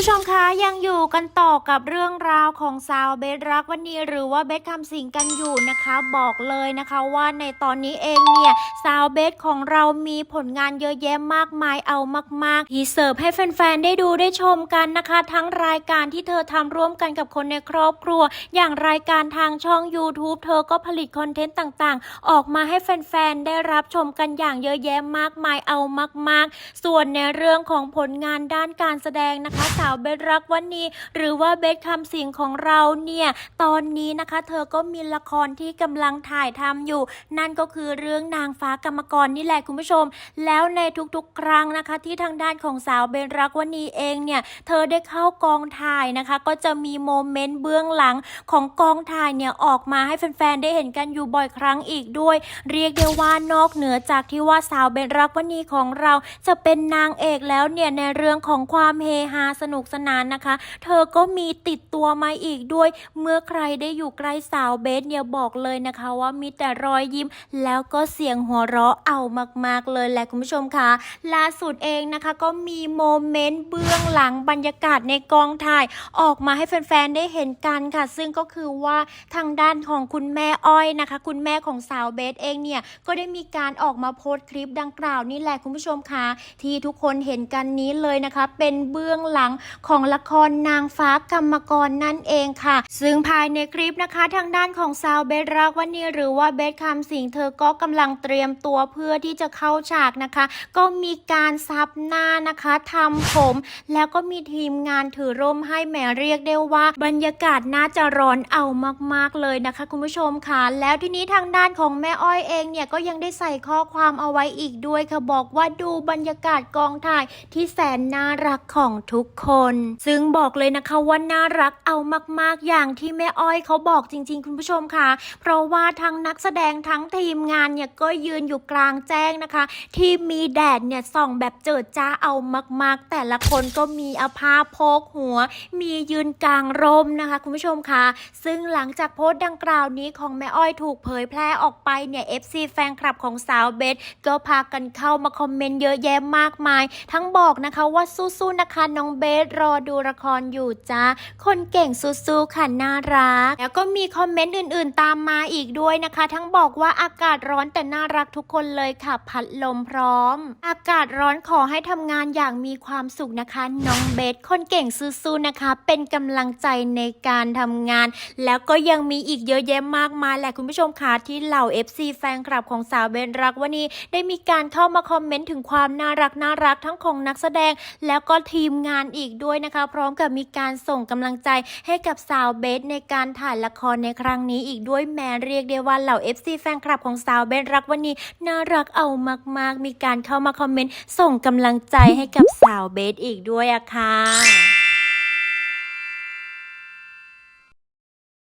ผู้ชมคะยังอยู่กันต่อกับเรื่องราวของสาวเบสรักวันนี้หรือว่าเบสคำสิงกันอยู่นะคะ บอกเลยนะคะว่าในตอนนี้เองเนี่ยสาวเบสของเรามีผลงานเยอะแยะมากมายเอามากๆที่เสิร์ฟให้แฟนๆได้ดูได้ชมกันนะคะ ทั้งรายการที่เธอทำร่วมกันกับคนในครอบครัว อย่างรายการทางช่อง YouTube เธอก็ผลิตคอนเทนต์ต่างๆ ออกมาให้แฟนๆได้รับชมกันอย่างเยอะแยะมากมายเอามาก ๆ ส่วนในเรื่องของผลงานด้านการแสดงนะคะสาวาวเบสรักวันนี้ หรือว่าเบสคำสิงของเราเนี่ย ตอนนี้นะคะ เธอก็มีละครที่กำลังถ่ายทำอยู่ นั่นก็คือเรื่องนางฟ้ากรรมกรนี่แหละคุณผู้ชม แล้วในทุกๆ ครั้งนะคะ ที่ทางด้านของสาวเบสรักวันนี้เองเนี่ย เธอได้เข้ากองถ่ายนะคะ ก็จะมีโมเมนต์เบื้องหลังของกองถ่ายเนี่ยออกมาให้แฟนๆได้เห็นกันอยู่บ่อยครั้งอีกด้วย เรียกได้ว่านอกเหนือจากที่ว่าสาวเบสรักวันนี้ของเราจะเป็นนางเอกแล้วเนี่ยในเรื่องของความเฮฮาสนุกสนานนะคะ เธอก็มีติดตัวมาอีกด้วย เมื่อใครได้อยู่ใกล้สาวเบสเนี่ยบอกเลยนะคะว่ามีแต่รอยยิ้ม แล้วก็เสียงหัวเราะเอามาก ๆ เลยแหละคุณผู้ชมค่ะล่าสุดเองนะคะก็มีโมเมนต์เบื้องหลังบรรยากาศในกองถ่าย ออกมาให้แฟน ๆ ได้เห็นกันค่ะ ซึ่งก็คือว่าทางด้านของคุณแม่อ้อยนะคะ คุณแม่ของสาวเบสเองเนี่ยก็ได้มีการออกมาโพสต์คลิปดังกล่าวนี่แหละคุณผู้ชมค่ะที่ทุกคนเห็นกันนี้เลยนะคะ เป็นเบื้องหลังของละครนางฟ้ากรรมกรนั่นเองค่ะ ซึ่งภายในคลิปนะคะทางด้านของสาวเบสรักวันนี้หรือว่าเบสคำสิงเธอก็กำลังเตรียมตัวเพื่อที่จะเข้าฉากนะคะ ก็มีการซับหน้านะคะทำผม แล้วก็มีทีมงานถือร่มให้แหมเรียกได้ว่า บรรยากาศน่าจะร้อนเอามากๆเลยนะคะ คุณผู้ชมค่ะ แล้วทีนี้ทางด้านของแม่อ้อยเองเนี่ยก็ยังได้ใส่ข้อความเอาไว้อีกด้วยค่ะบอกว่าดูบรรยากาศกองถ่ายที่แสนน่ารักของทุกคนซึ่งบอกเลยนะคะว่าน่ารักเอามาก ๆ อย่างที่แม่อ้อยเขาบอกจริง ๆ คุณผู้ชมค่ะ เพราะว่าทั้งนักแสดงทั้งทีมงานเนี่ยก็ยืนอยู่กลางแจ้งนะคะ ที่มีแดดเนี่ยส่องแบบเจิดจ้าเอามาก ๆ แต่ละคนก็มีอาภาพโพกหัว มียืนกลางร่มนะคะ คุณผู้ชมค่ะ ซึ่งหลังจากโพสต์ดังกล่าวนี้ของแม่อ้อยถูกเผยแพร่ออกไปเนี่ย FC แฟนคลับของสาวเบสก็พากันเข้ามาคอมเมนต์เยอะแยะมากมาย ทั้งบอกนะคะว่าสู้ๆนะคะน้องเบสรอดูละครอยู่จ้าคนเก่งสู้ๆค่ะน่ารัก แล้วก็มีคอมเมนต์อื่นๆ ตามมาอีกด้วยนะคะ ทั้งบอกว่าอากาศร้อนแต่น่ารักทุกคนเลยค่ะ พัดลมพร้อม อากาศร้อนขอให้ทำงานอย่างมีความสุขนะคะ น้องเบสคนเก่งสู้ๆนะคะ เป็นกำลังใจในการทำงาน แล้วก็ยังมีอีกเยอะแยะมากมายแหละคุณผู้ชมค่ะที่เหล่า FC แฟนคลับของสาวเบนรักวันนี้ได้มีการเข้ามาคอมเมนต์ถึงความน่ารักน่ารักทั้งของนักแสดง แล้วก็ทีมงานอีกด้วยนะคะ พร้อมกับมีการส่งกำลังใจให้กับสาวเบสในการถ่ายละครในครั้งนี้อีกด้วยแม้เรียกได้ว่าเหล่า FC แฟนคลับของสาวเบสรักวันนี้น่ารักเอามากๆ มีการเข้ามาคอมเมนต์ส่งกำลังใจให้กับสาวเบสอีกด้วยอะค่ะ